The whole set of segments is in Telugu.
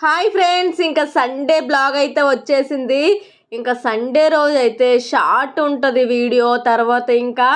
హాయ్ ఫ్రెండ్స్ ఇంకా సండే బ్లాగ్ అయితే వచ్చేసింది. ఇంకా సండే రోజు అయితే షార్ట్ ఉంటుంది వీడియో తర్వాత ఇంకా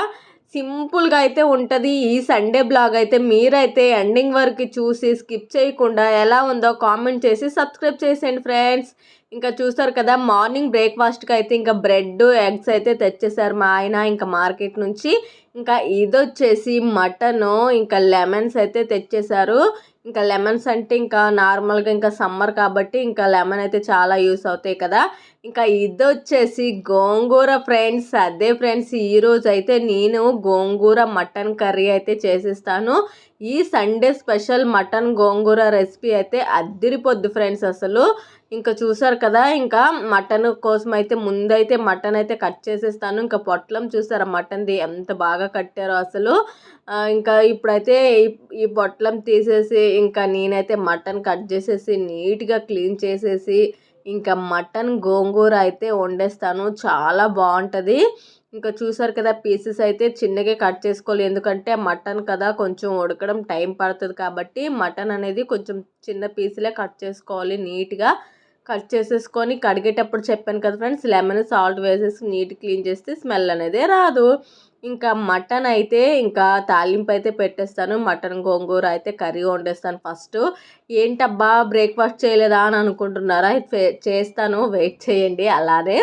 సింపుల్గా అయితే ఉంటుంది. ఈ సండే బ్లాగ్ అయితే మీరైతే ఎండింగ్ వరకు చూసి స్కిప్ చేయకుండా ఎలా ఉందో కామెంట్ చేసి సబ్స్క్రైబ్ చేసేయండి ఫ్రెండ్స్. ఇంకా చూస్తారు కదా మార్నింగ్ బ్రేక్ఫాస్ట్కి అయితే ఇంకా బ్రెడ్ ఎగ్స్ అయితే తెచ్చేసారు మా ఆయన ఇంకా మార్కెట్ నుంచి. ఇంకా ఇది వచ్చేసి మటను ఇంకా లెమన్స్ అయితే తెచ్చేసారు. ఇంకా లెమన్స్ అంటే ఇంకా నార్మల్గా ఇంకా సమ్మర్ కాబట్టి ఇంకా లెమన్ అయితే చాలా యూస్ అవుతాయి కదా. ఇంకా ఇది వచ్చేసి గోంగూర ఫ్రెండ్స్ అదే ఫ్రెండ్స్ ఈరోజు అయితే నేను గోంగూర మటన్ కర్రీ అయితే చేసిస్తాను. ఈ సండే స్పెషల్ మటన్ గోంగూర రెసిపీ అయితే అద్దిరిపోద్ది ఫ్రెండ్స్ అసలు. ఇంకా చూసారు కదా ఇంకా మటన్ కోసం అయితే ముందైతే మటన్ అయితే కట్ చేసేస్తాను. ఇంకా పొట్లం చూసారా మటన్ది ఎంత బాగా కట్టారో అసలు. ఇంకా ఇప్పుడైతే ఈ పొట్లం తీసేసి ఇంకా నేనైతే మటన్ కట్ చేసేసి నీట్గా క్లీన్ చేసేసి ఇంకా మటన్ గోంగూర అయితే వండేస్తాను. చాలా బాగుంటుంది ఇంకా చూసారు కదా పీసెస్ అయితే చిన్నగా కట్ చేసుకోవాలి. ఎందుకంటే మటన్ కదా కొంచెం ఉడకడం టైం పడుతుంది కాబట్టి మటన్ అనేది కొంచెం చిన్న పీసులే కట్ చేసుకోవాలి నీట్గా. కట్ చేసేసుకొని కడిగేటప్పుడు చెప్పాను కదా ఫ్రెండ్స్ లెమన్ సాల్ట్ వేసేసి నీట్ క్లీన్ చేస్తే స్మెల్ అనేది రాదు. ఇంకా మటన్ అయితే ఇంకా తాలింపు అయితే పెట్టేస్తాను. మటన్ గోంగూర అయితే కర్రీ వండేస్తాను ఫస్ట్. ఏంటబ్బా బ్రేక్ఫాస్ట్ చేయలేదా అని అనుకుంటున్నారా? చేస్తాను వెయిట్ చేయండి అలానే.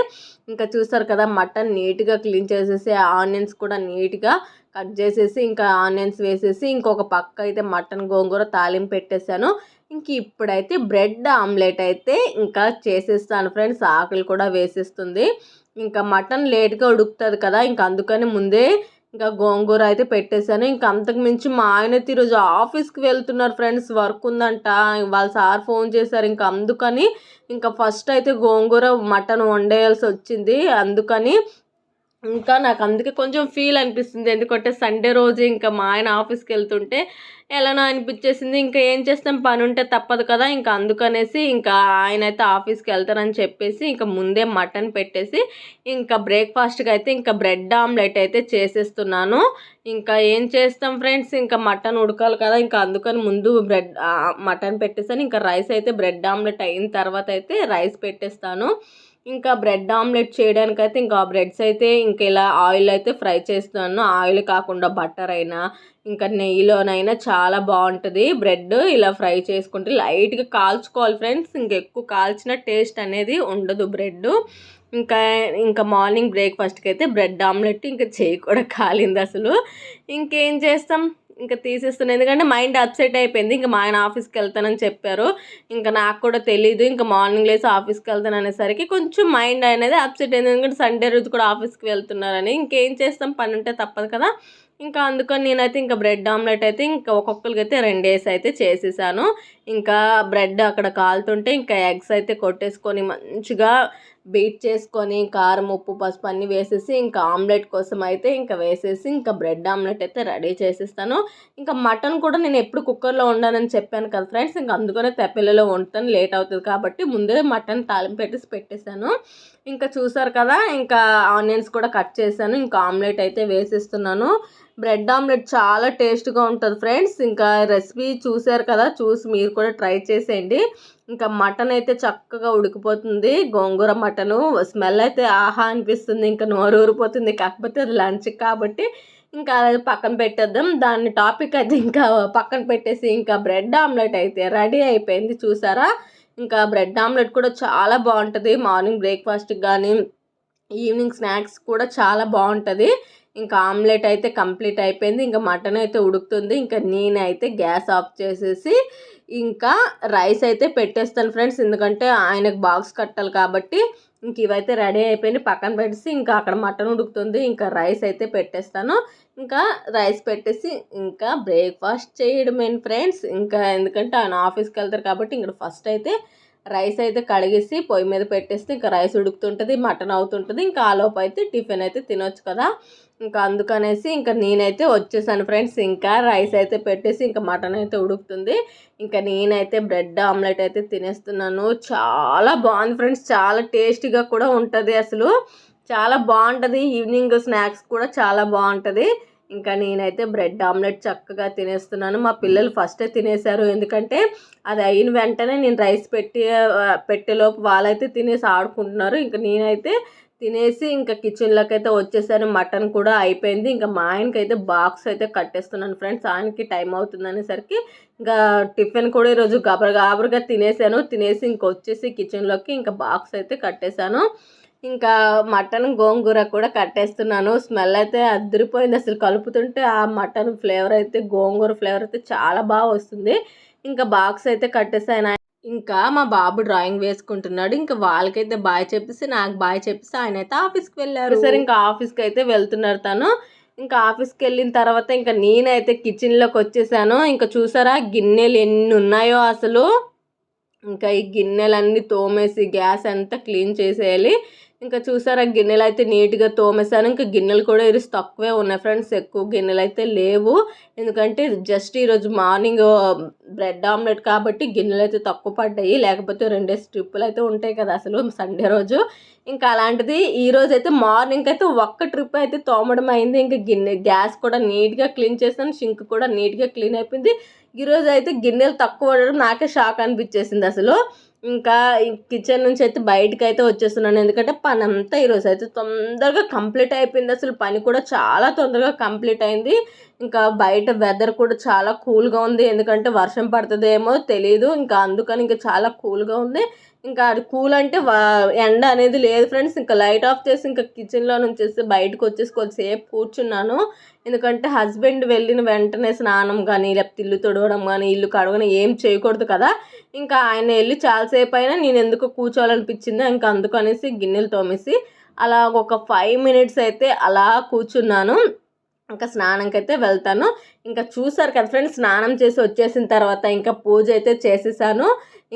ఇంకా చూస్తారు కదా మటన్ నీట్గా క్లీన్ చేసేసి ఆనియన్స్ కూడా నీట్గా కట్ చేసేసి ఇంకా ఆనియన్స్ వేసేసి ఇంకొక పక్క అయితే మటన్ గోంగూర తాలింపు పెట్టేశాను. ఇంక ఇప్పుడైతే బ్రెడ్ ఆమ్లెట్ అయితే ఇంకా చేసేస్తాను ఫ్రెండ్స్. ఆకలి కూడా వేసేస్తుంది. ఇంకా మటన్ లేట్గా ఉడుకుతుంది కదా ఇంకా అందుకని ముందే ఇంకా గోంగూర అయితే పెట్టేశాను. ఇంకా అంతకు మించి మా ఆయన ఈరోజు ఆఫీస్కి వెళ్తున్నారు ఫ్రెండ్స్. వర్క్ ఉందంట. వాళ్ళ సార్ ఫోన్ చేశారు. ఇంకా అందుకని ఇంకా ఫస్ట్ అయితే గోంగూర మటన్ వండేయాల్సి వచ్చింది. అందుకని ఇంకా నాకు అందుకే కొంచెం ఫీల్ అనిపిస్తుంది. ఎందుకంటే సండే రోజు ఇంకా మా ఆయన ఆఫీస్కి వెళ్తుంటే ఎలానో అనిపించేసింది ఇంకా ఏం చేస్తాం పని ఉంటే తప్పదు కదా ఇంకా అందుకనేసి ఇంకా ఆయన అయితే ఆఫీస్కి వెళ్తారని చెప్పేసి ఇంకా ముందే మటన్ పెట్టేసి ఇంకా బ్రేక్ఫాస్ట్కి అయితే ఇంకా బ్రెడ్ ఆమ్లెట్ అయితే చేసేస్తున్నాను. ఇంకా ఏం చేస్తాం ఫ్రెండ్స్ ఇంకా మటన్ ఉడకాలి కదా ఇంకా అందుకని ముందు బ్రెడ్ మటన్ పెట్టేసాను. ఇంకా రైస్ అయితే బ్రెడ్ ఆమ్లెట్ అయిన తర్వాత అయితే రైస్ పెట్టేస్తాను. ఇంకా బ్రెడ్ ఆమ్లెట్ చేయడానికైతే ఇంకా బ్రెడ్స్ అయితే ఇంక ఇలా ఆయిల్ అయితే ఫ్రై చేస్తున్నాను. ఆయిల్ కాకుండా బటర్ అయినా ఇంకా నెయ్యిలోనైనా చాలా బాగుంటుంది. బ్రెడ్ ఇలా ఫ్రై చేసుకుంటే లైట్గా కాల్చుకోవాలి ఫ్రెండ్స్. ఇంకెక్కువ కాల్చిన టేస్ట్ అనేది ఉండదు బ్రెడ్. ఇంకా ఇంకా మార్నింగ్ బ్రేక్ఫాస్ట్కి అయితే బ్రెడ్ ఆమ్లెట్ ఇంకా చేయి కూడా కాలింది అసలు. ఇంకేం చేస్తాం? ఇంకా తీసేస్తున్నాను ఎందుకంటే మైండ్ అప్సెట్ అయిపోయింది. ఇంకా మా ఆయన ఆఫీస్కి వెళ్తానని చెప్పారు. ఇంకా నాకు కూడా తెలియదు ఇంకా మార్నింగ్ లేసి ఆఫీస్కి వెళ్తాను అనేసరికి కొంచెం మైండ్ అనేది అప్సెట్ అయింది. ఎందుకంటే సండే రోజు కూడా ఆఫీస్కి వెళ్తున్నారని. ఇంకేం చేస్తాం? పని ఉంటే తప్పదు కదా. ఇంకా అందుకని నేనైతే ఇంకా బ్రెడ్ ఆమ్లెట్ అయితే ఇంకా ఒక్కొక్కరికి అయితే రెండేసి అయితే చేసేసాను. ఇంకా బ్రెడ్ అక్కడ కాలుతుంటే ఇంకా ఎగ్స్ అయితే కొట్టేసుకొని మంచిగా బీట్ చేసుకొని కారం ఉప్పు పసుపు అన్నీ వేసేసి ఇంకా ఆమ్లెట్ కోసం అయితే ఇంకా వేసేసి ఇంకా బ్రెడ్ ఆమ్లెట్ అయితే రెడీ చేసేస్తాను. ఇంకా మటన్ కూడా నేను ఎప్పుడు కుక్కర్లో వండానని చెప్పాను కదా ఫ్రెండ్స్ ఇంకా అందుకనే తెప్పెలలో వండుతాను లేట్ అవుతుంది కాబట్టి ముందే మటన్ తాలింపు పెట్టేసి పెట్టేశాను. ఇంకా చూసారు కదా ఇంకా ఆనియన్స్ కూడా కట్ చేశాను ఇంకా ఆమ్లెట్ అయితే వేసేస్తున్నాను. బ్రెడ్ ఆమ్లెట్ చాలా టేస్ట్గా ఉంటుంది ఫ్రెండ్స్. ఇంకా రెసిపీ చూసారు కదా చూసి మీరు కూడా ట్రై చేసేయండి. ఇంకా మటన్ అయితే చక్కగా ఉడికిపోతుంది. గోంగూర మటను స్మెల్ అయితే ఆహా అనిపిస్తుంది. ఇంకా నోరు ఊరిపోతుంది. కాకపోతే అది లంచ్ కాబట్టి ఇంకా అది పక్కన పెట్టేద్దాం. దాన్ని టాపిక్ అయితే ఇంకా పక్కన పెట్టేసి ఇంకా బ్రెడ్ ఆమ్లెట్ అయితే రెడీ అయిపోయింది. చూసారా? ఇంకా బ్రెడ్ ఆమ్లెట్ కూడా చాలా బాగుంటుంది. మార్నింగ్ బ్రేక్ఫాస్ట్కి కానీ ఈవినింగ్ స్నాక్స్ కూడా చాలా బాగుంటుంది. ఇంకా ఆమ్లెట్ అయితే కంప్లీట్ అయిపోయింది. ఇంకా మటన్ అయితే ఉడుకుతుంది. ఇంకా నేనైతే గ్యాస్ ఆఫ్ చేసేసి ఇంకా రైస్ అయితే పెట్టేస్తాను ఫ్రెండ్స్. ఎందుకంటే ఆయనకు బాక్స్ కట్టాలి కాబట్టి ఇంక ఇవైతే రెడీ అయిపోయింది. పక్కన పెట్టేసి ఇంకా అక్కడ మటన్ ఉడుకుతుంది. ఇంకా రైస్ అయితే పెట్టేస్తాను. ఇంకా రైస్ పెట్టేసి ఇంకా బ్రేక్ఫాస్ట్ చేయడమే ఫ్రెండ్స్. ఇంకా ఎందుకంటే ఆయన ఆఫీస్కి వెళ్తారు కాబట్టి ఇంకా ఫస్ట్ అయితే రైస్ అయితే కడిగేసి పొయ్యి మీద పెట్టేస్తే ఇంకా రైస్ ఉడుకుతుంటుంది మటన్ అవుతుంటుంది. ఇంకా ఆలోపు అయితే టిఫిన్ అయితే తినొచ్చు కదా. ఇంకా అందుకనేసి ఇంకా నేనైతే వచ్చేసాను ఫ్రెండ్స్. ఇంకా రైస్ అయితే పెట్టేసి ఇంకా మటన్ అయితే ఉడుకుతుంది. ఇంకా నేనైతే బ్రెడ్ ఆమ్లెట్ అయితే తినేస్తున్నాను. చాలా బాగుంది ఫ్రెండ్స్. చాలా టేస్టీగా కూడా ఉంటుంది అసలు. చాలా బాగుంటుంది. ఈవినింగ్ స్నాక్స్ కూడా చాలా బాగుంటుంది. ఇంకా నేనైతే బ్రెడ్ ఆమ్లెట్ చక్కగా తినేస్తున్నాను. మా పిల్లలు ఫస్టే తినేశారు. ఎందుకంటే అది అయిన వెంటనే నేను రైస్ పెట్టి పెట్టేలోపు వాళ్ళైతే తినేసి ఆడుకుంటున్నారు. ఇంకా నేనైతే తినేసి ఇంకా కిచెన్లోకి అయితే వచ్చేసాను. మటన్ కూడా అయిపోయింది. ఇంకా మా ఆయనకి అయితే బాక్స్ అయితే కట్టేస్తున్నాను ఫ్రెండ్స్. ఆయనకి టైం అవుతుంది అనేసరికి ఇంకా టిఫిన్ కూడా ఈరోజు గాబర గాబరగా తినేసాను. తినేసి ఇంకా వచ్చేసి కిచెన్లోకి ఇంకా బాక్స్ అయితే కట్టేశాను. ఇంకా మటన్ గోంగూర కూడా కట్టేస్తున్నాను. స్మెల్ అయితే అద్దరిపోయింది అసలు కలుపుతుంటే ఆ మటన్ ఫ్లేవర్ అయితే గోంగూర ఫ్లేవర్ అయితే చాలా బాగా వస్తుంది. ఇంకా బాక్స్ అయితే కట్టేసాను. ఇంకా మా బాబు డ్రాయింగ్ వేసుకుంటున్నాడు. ఇంకా వాళ్ళకైతే బాయ్ చెప్పేసి నాకు బాయ్ చెప్పేసి ఆయన అయితే ఆఫీస్కి వెళ్ళారు. సరే ఇంకా ఆఫీస్కి అయితే వెళ్తున్నారు తను. ఇంకా ఆఫీస్కి వెళ్ళిన తర్వాత ఇంకా నేనైతే కిచెన్లోకి వచ్చేసాను. ఇంకా చూసారా గిన్నెలు ఎన్ని ఉన్నాయో అసలు. ఇంకా ఈ గిన్నెలన్నీ తోమేసి గ్యాస్ అంతా క్లీన్ చేసేయాలి. ఇంకా చూసారా గిన్నెలు అయితే నీట్గా తోమేశాను. ఇంకా గిన్నెలు కూడా ఈరోజు తక్కువే ఉన్నాయి ఫ్రెండ్స్. ఎక్కువ గిన్నెలు అయితే లేవు. ఎందుకంటే జస్ట్ ఈరోజు మార్నింగ్ బ్రెడ్ ఆమ్లెట్ కాబట్టి గిన్నెలు అయితే తక్కువ పడ్డాయి. లేకపోతే రెండే ట్రిప్పులు అయితే ఉంటాయి కదా అసలు సండే రోజు. ఇంకా అలాంటిది ఈ రోజు అయితే మార్నింగ్ అయితే ఒక్క ట్రిప్ అయితే తోమడం అయింది. ఇంకా గిన్నె గ్యాస్ కూడా నీట్గా క్లీన్ చేసాను షింక్ కూడా నీట్గా క్లీన్ అయిపోయింది. ఈరోజు అయితే గిన్నెలు తక్కువ పడడం నాకే షాక్ అనిపించేసింది అసలు. ఇంకా కిచెన్ నుంచి అయితే బయటకు అయితే వచ్చేస్తున్నాను. ఎందుకంటే పని అంతా ఈరోజు అయితే తొందరగా కంప్లీట్ అయిపోయింది. అసలు పని కూడా చాలా తొందరగా కంప్లీట్ అయింది. ఇంకా బయట వెదర్ కూడా చాలా కూల్గా ఉంది. ఎందుకంటే వర్షం పడుతుందేమో తెలియదు ఇంకా అందుకని ఇంకా చాలా కూల్గా ఉంది. ఇంకా అది కూల్ అంటే ఎండ అనేది లేదు ఫ్రెండ్స్. ఇంకా లైట్ ఆఫ్ చేసి ఇంకా కిచెన్లో నుంచి బయటకు వచ్చేసి కొద్దిసేపు కూర్చున్నాను. ఎందుకంటే హస్బెండ్ వెళ్ళిన వెంటనే స్నానం కానీ లేకపోతే ఇల్లు తొడవడం కానీ ఇల్లు కడగడం ఏం చేయకూడదు కదా. ఇంకా ఆయన వెళ్ళి చాలాసేపు అయినా నేను ఎందుకు కూర్చోవాలనిపించింది ఇంకా అందుకనేసి గిన్నెలు తోమేసి అలా ఒక ఫైవ్ మినిట్స్ అయితే అలా కూర్చున్నాను. ఇంకా స్నానంకైతే వెళ్తాను. ఇంకా చూసారు కదా ఫ్రెండ్స్ స్నానం చేసి వచ్చేసిన తర్వాత ఇంకా పూజ అయితే చేసేసాను.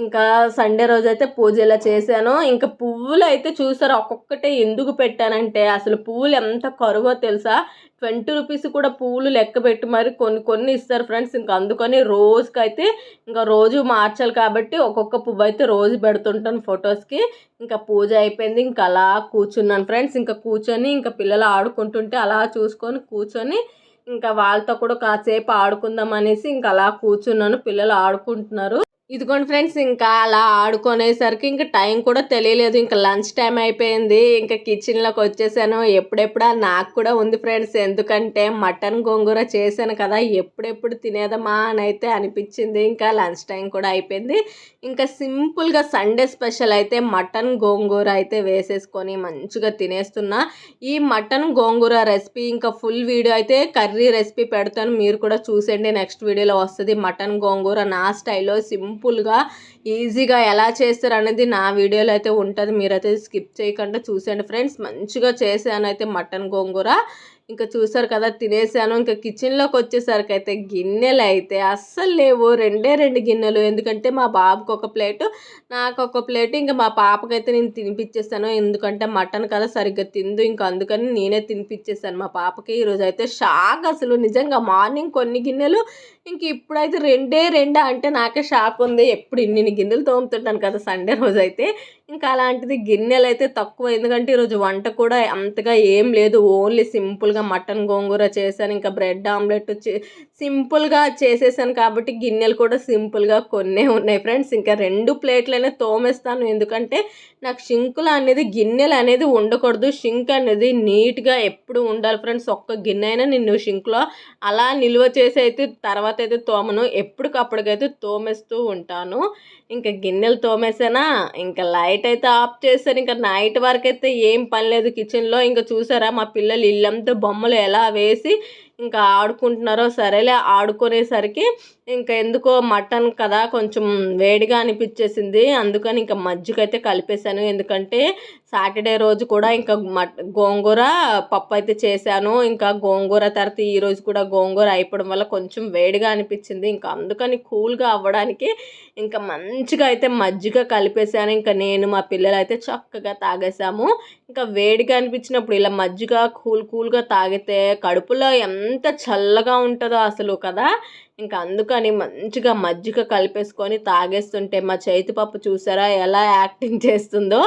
ఇంకా సండే రోజు అయితే పూజ ఇలా చేశాను. ఇంకా పువ్వులు అయితే చూసారు ఒక్కొక్కటే ఎందుకు పెట్టానంటే అసలు పువ్వులు ఎంత కరువో తెలుసా? ట్వంటీ రూపీస్ కూడా పువ్వులు లెక్క పెట్టి మరి కొన్ని కొన్ని ఇస్తారు ఫ్రెండ్స్. ఇంకా అందుకని రోజుకైతే ఇంకా రోజు మార్చాలి కాబట్టి ఒక్కొక్క పువ్వు అయితే రోజు పెడుతుంటాను ఫొటోస్కి ఇంకా పూజ అయిపోయింది ఇంకా అలా కూర్చున్నాను ఫ్రెండ్స్. ఇంకా కూర్చొని ఇంకా పిల్లలు ఆడుకుంటుంటే అలా చూసుకొని కూర్చొని ఇంకా వాళ్ళతో కూడా కాసేపు ఆడుకుందాం అనేసి ఇంకా అలా కూర్చున్నాను. పిల్లలు ఆడుకుంటున్నారు. ఇదిగోండి ఫ్రెండ్స్ ఇంకా అలా ఆడుకునేసరికి ఇంకా టైం కూడా తెలియలేదు. ఇంకా లంచ్ టైం అయిపోయింది. ఇంకా కిచెన్లోకి వచ్చేసాను. ఎప్పుడెప్పుడా నాకు కూడా ఉంది ఫ్రెండ్స్. ఎందుకంటే మటన్ గోంగూర చేశాను కదా ఎప్పుడెప్పుడు తినేదమా అని అయితే అనిపించింది. ఇంకా లంచ్ టైం కూడా అయిపోయింది. ఇంకా సింపుల్గా సండే స్పెషల్ అయితే మటన్ గోంగూర అయితే వేసేసుకొని మంచిగా తినేస్తున్నా. ఈ మటన్ గోంగూర రెసిపీ ఇంకా ఫుల్ వీడియో అయితే కర్రీ రెసిపీ పెడతాను. మీరు కూడా చూసేయండి. నెక్స్ట్ వీడియోలో వస్తుంది మటన్ గోంగూర నా స్టైల్లో సింపుల్గా ఈజీగా ఎలా చేస్తారు అనేది నా వీడియోలో అయితే ఉంటుంది. మీరైతే స్కిప్ చేయకుండా చూసేయండి ఫ్రెండ్స్. మంచిగా చేశాను అయితే మటన్ గోంగూర. ఇంకా చూసారు కదా తినేసాను. ఇంకా కిచెన్లోకి వచ్చేసరికి అయితే గిన్నెలు అయితే అస్సలు లేవు. రెండే రెండు గిన్నెలు. ఎందుకంటే మా బాబుకి ఒక ప్లేటు నాకు ఒక ప్లేట్. ఇంకా మా పాపకైతే నేను తినిపించేస్తాను ఎందుకంటే మటన్ కదా సరిగ్గా తిందు. ఇంకా అందుకని నేనే తినిపించేస్తాను మా పాపకి ఈరోజు అయితే షాక్ అసలు. నిజంగా మార్నింగ్ కొన్ని గిన్నెలు ఇంక ఇప్పుడైతే రెండే రెండా. అంటే నాకే షాక్ ఉంది. ఎప్పుడు ఇన్ని గిన్నెలు తోముతుంటాను కదా సండే రోజు అయితే ఇంకా అలాంటిది గిన్నెలు అయితే తక్కువ. ఎందుకంటే ఈరోజు వంట కూడా అంతగా ఏం లేదు. ఓన్లీ సింపుల్గా మటన్ గోంగూర చేశాను. ఇంకా బ్రెడ్ ఆమ్లెట్ చే సింపుల్గా చేసేసాను కాబట్టి గిన్నెలు కూడా సింపుల్గా కొన్నే ఉన్నాయి ఫ్రెండ్స్. ఇంకా రెండు ప్లేట్లైనా తోమేస్తాను. ఎందుకంటే నాకు షింకులు అనేది గిన్నెలు అనేది ఉండకూడదు. షింక్ అనేది నీట్గా ఎప్పుడు ఉండాలి ఫ్రెండ్స్. ఒక్క గిన్నె అయినా నేను షింక్లో అలా నిల్వ చేసి అయితే తర్వాత అయితే తోమను. ఎప్పటికప్పటికైతే తోమేస్తూ ఉంటాను. ఇంకా గిన్నెలు తోమేసానా? ఇంకా లైట్ అయితే ఆఫ్ చేశాను. ఇంకా నైట్ వరకు అయితే ఏం పని లేదు కిచెన్లో. ఇంకా చూసారా మా పిల్లలు ఇల్లంతా బొమ్మలు ఎలా వేసి ఇంకా ఆడుకుంటున్నారో సరేలే ఆడుకునేసరికి ఇంకా ఎందుకో మటన్ కదా కొంచెం వేడిగా అనిపించేసింది. అందుకని ఇంకా మజ్జిగ అయితే కలిపేశాను. ఎందుకంటే సాటర్డే రోజు కూడా ఇంకా మట్ గోంగూర పప్పు అయితే చేశాను. ఇంకా గోంగూర తర్వాత ఈ రోజు కూడా గోంగూర అయిపోవడం వల్ల కొంచెం వేడిగా అనిపించింది. ఇంకా అందుకని కూల్గా అవ్వడానికి ఇంకా మంచిగా అయితే మజ్జిగ కలిపేశాను. ఇంకా నేను మా పిల్లలు అయితే చక్కగా తాగేసాము ఇంకా వేడిగా అనిపించినప్పుడు ఇలా మజ్జిగ కూల్ కూల్గా తాగితే కడుపులో ఎంత చల్లగా ఉంటుందో అసలు కదా. ఇంకా అందుకని మంచిగా మజ్జిగ కలిపేసుకొని తాగేస్తుంటే మా చేతి పప్పు చూసారా ఎలా యాక్టింగ్ చేస్తుందో?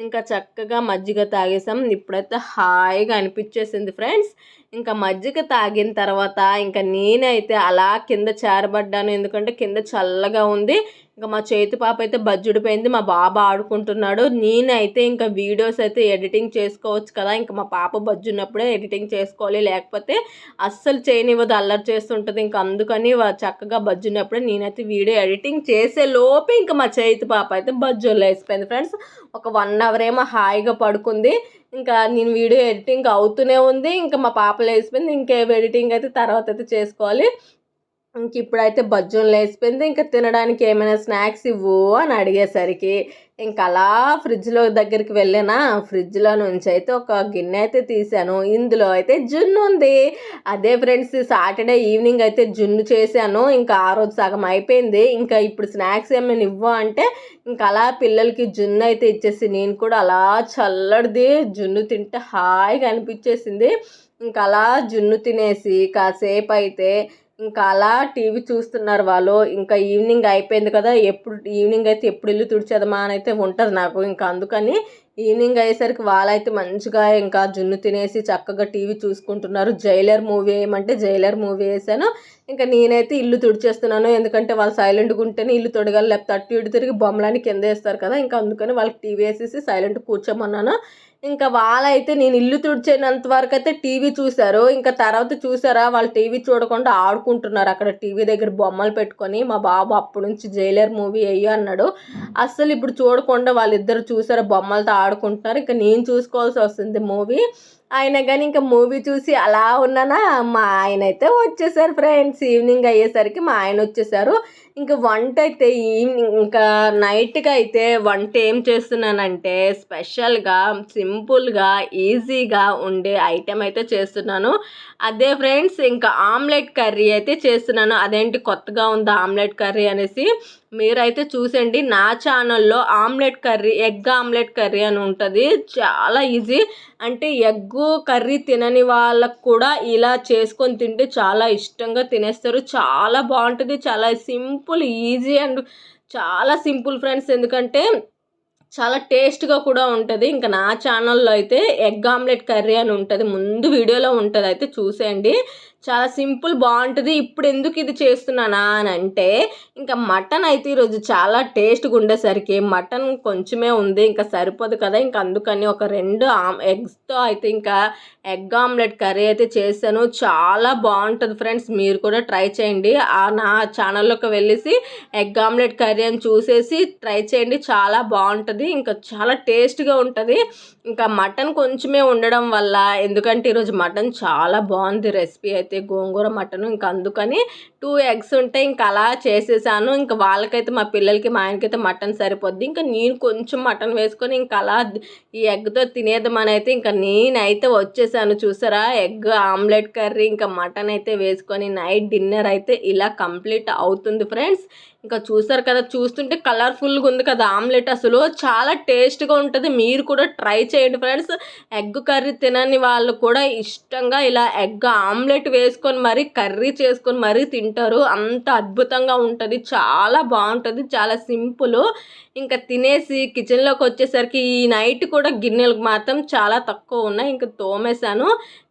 ఇంకా చక్కగా మజ్జిగ తాగేసాం. ఇప్పుడైతే హాయిగా అనిపించేసింది ఫ్రెండ్స్. ఇంకా మజ్జిగ తాగిన తర్వాత ఇంకా నేనైతే అలా కింద చేరబడ్డాను. ఎందుకంటే కింద చల్లగా ఉంది. ఇంకా మా చేతి పాప అయితే బజ్జుడిపోయింది మా బాబా ఆడుకుంటున్నాడు. నేనైతే ఇంకా వీడియోస్ అయితే ఎడిటింగ్ చేసుకోవచ్చు కదా ఇంకా మా పాప బజ్జున్నప్పుడే ఎడిటింగ్ చేసుకోవాలి. లేకపోతే అస్సలు చేయనివ్వదు అల్లరి చేస్తుంటుంది. ఇంకా అందుకని చక్కగా బజ్జున్నప్పుడే నేనైతే వీడియో ఎడిటింగ్ చేసే లోపే ఇంకా మా చేతి పాప అయితే బజ్జులు వేసిపోయింది ఫ్రెండ్స్ ఒక వన్ అవర్ ఏమో హాయిగా పడుకుంది. ఇంకా నేను వీడియో ఎడిటింగ్ అవుతూనే ఉంది. ఇంకా మా పాప లేసిపోయింది ఇంకే ఎడిటింగ్ అయితే తర్వాత అయితే చేసుకోవాలి. ఇంక ఇప్పుడైతే బజ్జం లేచిపోయింది. ఇంకా తినడానికి ఏమైనా స్నాక్స్ ఇవ్వు అని అడిగేసరికి ఇంకా అలా ఫ్రిడ్జ్లో దగ్గరికి వెళ్ళినా ఫ్రిడ్జ్లో నుంచి అయితే ఒక గిన్నె అయితే తీసాను ఇందులో అయితే జున్ను ఉంది. అదే ఫ్రెండ్స్ సాటర్డే ఈవినింగ్ అయితే జున్ను చేశాను. ఇంకా ఆ రోజు సగం అయిపోయింది. ఇంకా ఇప్పుడు స్నాక్స్ ఏమైనా ఇవ్వు అంటే ఇంకా అలా పిల్లలకి జున్ను అయితే ఇచ్చేసి నేను కూడా అలా చల్లడిది జున్ను తింటే హాయిగా అనిపించేసింది. ఇంకా అలా జున్ను తినేసి కాసేపు అయితే ఇంకా అలా టీవీ చూస్తున్నారు వాళ్ళు. ఇంకా ఈవినింగ్ అయిపోయింది కదా ఎప్పుడు ఈవినింగ్ అయితే ఎప్పుడు ఇల్లు తుడిచేదమా అని అయితే ఉంటుంది నాకు. ఇంకా అందుకని ఈవినింగ్ అయ్యేసరికి వాళ్ళైతే మంచిగా ఇంకా జున్ను తినేసి చక్కగా టీవీ చూసుకుంటున్నారు. జైలర్ మూవీ వేయమంటే జైలర్ మూవీ వేసాను. ఇంకా నేనైతే ఇల్లు తుడిచేస్తున్నాను. ఎందుకంటే వాళ్ళు సైలెంట్గా ఉంటేనే ఇల్లు తొడగాలి లేకపోతే అటు ఇటు తిరిగి బొమ్మలని కింద వేస్తారు కదా. ఇంకా అందుకని వాళ్ళకి టీవీ వేసేసి సైలెంట్ కూర్చోమన్నాను. ఇంకా వాళ్ళైతే నేను ఇల్లు తుడిచేనంత వరకు అయితే టీవీ చూశారు. ఇంకా తర్వాత చూసారా వాళ్ళు టీవీ చూడకుండా ఆడుకుంటున్నారు అక్కడ టీవీ దగ్గర బొమ్మలు పెట్టుకొని. మా బాబు అప్పటి నుంచి జైలర్ మూవీ అయ్యో అన్నాడు. అస్సలు ఇప్పుడు చూడకుండా వాళ్ళిద్దరు చూసారా బొమ్మలతో ఆడుకుంటున్నారు. ఇంకా నేను చూసుకోవాల్సి వస్తుంది మూవీ. ఆయన కానీ ఇంకా మూవీ చూసి అలా ఉన్నానా? మా ఆయన అయితే వచ్చేసారు ఫ్రెండ్స్. ఈవినింగ్ అయ్యేసరికి మా ఆయన వచ్చేసారు. ఇంకా వంట అయితే ఈవినింగ్ ఇంకా నైట్గా అయితే వంట ఏం చేస్తున్నానంటే స్పెషల్గా సింపుల్గా ఈజీగా ఉండే ఐటెం అయితే చేస్తున్నాను. అదే ఫ్రెండ్స్ ఇంకా ఆమ్లెట్ కర్రీ అయితే చేస్తున్నాను. అదేంటి కొత్తగా ఉంది ఆమ్లెట్ కర్రీ అనేసి. మీరైతే చూసండి నా ఛానల్లో omelette curry egg omelette curry అని ఉంటుంది. చాలా ఈజీ. అంటే ఎగ్ కర్రీ తినని వాళ్ళకు కూడా ఇలా చేసుకొని తింటే చాలా ఇష్టంగా తినేస్తారు. చాలా బాగుంటుంది. చాలా సింపుల్ ఈజీ అండ్ చాలా సింపుల్ ఫ్రెండ్స్. ఎందుకంటే చాలా టేస్ట్గా కూడా ఉంటుంది. ఇంకా నా ఛానల్లో అయితే ఎగ్ ఆమ్లెట్ కర్రీ అని ఉంటుంది. ముందు వీడియోలో ఉంటుంది. అయితే చూసేయండి. చాలా సింపుల్ బాగుంటుంది. ఇప్పుడు ఎందుకు ఇది చేస్తున్నానా అని అంటే ఇంకా మటన్ అయితే ఈరోజు చాలా టేస్ట్గా ఉండేసరికి మటన్ కొంచెమే ఉంది ఇంకా సరిపోదు కదా. ఇంకా అందుకని ఒక రెండు ఎగ్స్తో అయితే ఇంకా ఎగ్ ఆమ్లెట్ కర్రీ అయితే చేశాను. చాలా బాగుంటుంది ఫ్రెండ్స్. మీరు కూడా ట్రై చేయండి. నా ఛానల్లోకి వెళ్ళేసి ఎగ్ ఆమ్లెట్ కర్రీ అని చూసేసి ట్రై చేయండి. చాలా బాగుంటుంది. ఇంకా చాలా టేస్ట్గా ఉంటుంది. ఇంకా మటన్ కొంచెమే ఉండడం వల్ల ఎందుకంటే ఈరోజు మటన్ చాలా బాగుంది రెసిపీ అయితే. అయితే గోంగూర మటన్ ఇంకా అందుకని టూ ఎగ్స్ ఉంటే ఇంకా అలా చేసేసాను. ఇంకా వాళ్ళకైతే మా పిల్లలకి మా ఆయనకైతే మటన్ సరిపోద్ది. ఇంకా నేను కొంచెం మటన్ వేసుకొని ఇంకా అలా ఈ ఎగ్తో తినేద్దామని అయితే ఇంకా నేనైతే వచ్చేసాను. చూసారా? ఎగ్ ఆమ్లెట్ కర్రీ ఇంకా మటన్ అయితే వేసుకొని నైట్ డిన్నర్ అయితే ఇలా కంప్లీట్ అవుతుంది ఫ్రెండ్స్. ఇంకా చూసారు కదా చూస్తుంటే కలర్ఫుల్గా ఉంది కదా ఆమ్లెట్ అసలు. చాలా టేస్ట్గా ఉంటుంది. మీరు కూడా ట్రై చేయండి ఫ్రెండ్స్ ఎగ్ కర్రీ తినని వాళ్ళు కూడా ఇష్టంగా ఇలా ఎగ్ ఆమ్లెట్ వేసుకొని మరీ కర్రీ చేసుకొని మరీ తింటారు. అంత అద్భుతంగా ఉంటుంది. చాలా బాగుంటుంది. చాలా సింపుల్ ఇంకా తినేసి కిచెన్లోకి వచ్చేసరికి ఈ నైట్ కూడా గిన్నెలకు మాత్రం చాలా తక్కువ ఉన్నాయి. ఇంకా తోమేశాను.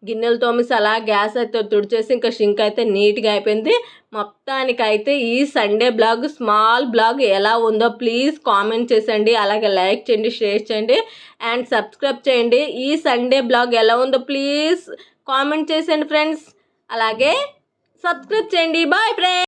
గిన్నెలు తోమేసి అలా గ్యాస్ అయితే తుడిచేసి ఇంకా షింక్ అయితే నీట్గా అయిపోయింది. మొత్తానికైతే ఈ సండే బ్లాగ్ స్మాల్ బ్లాగ్ ఎలా ఉందో ప్లీజ్ కామెంట్ చేసండి అలాగే లైక్ చేయండి షేర్ చేయండి. అండ్ సబ్స్క్రైబ్ చేయండి. ఈ సండే బ్లాగ్ ఎలా ఉందో ప్లీజ్ కామెంట్ చేసేయండి ఫ్రెండ్స్ అలాగే సబ్స్క్రైబ్ చేయండి. Bye friends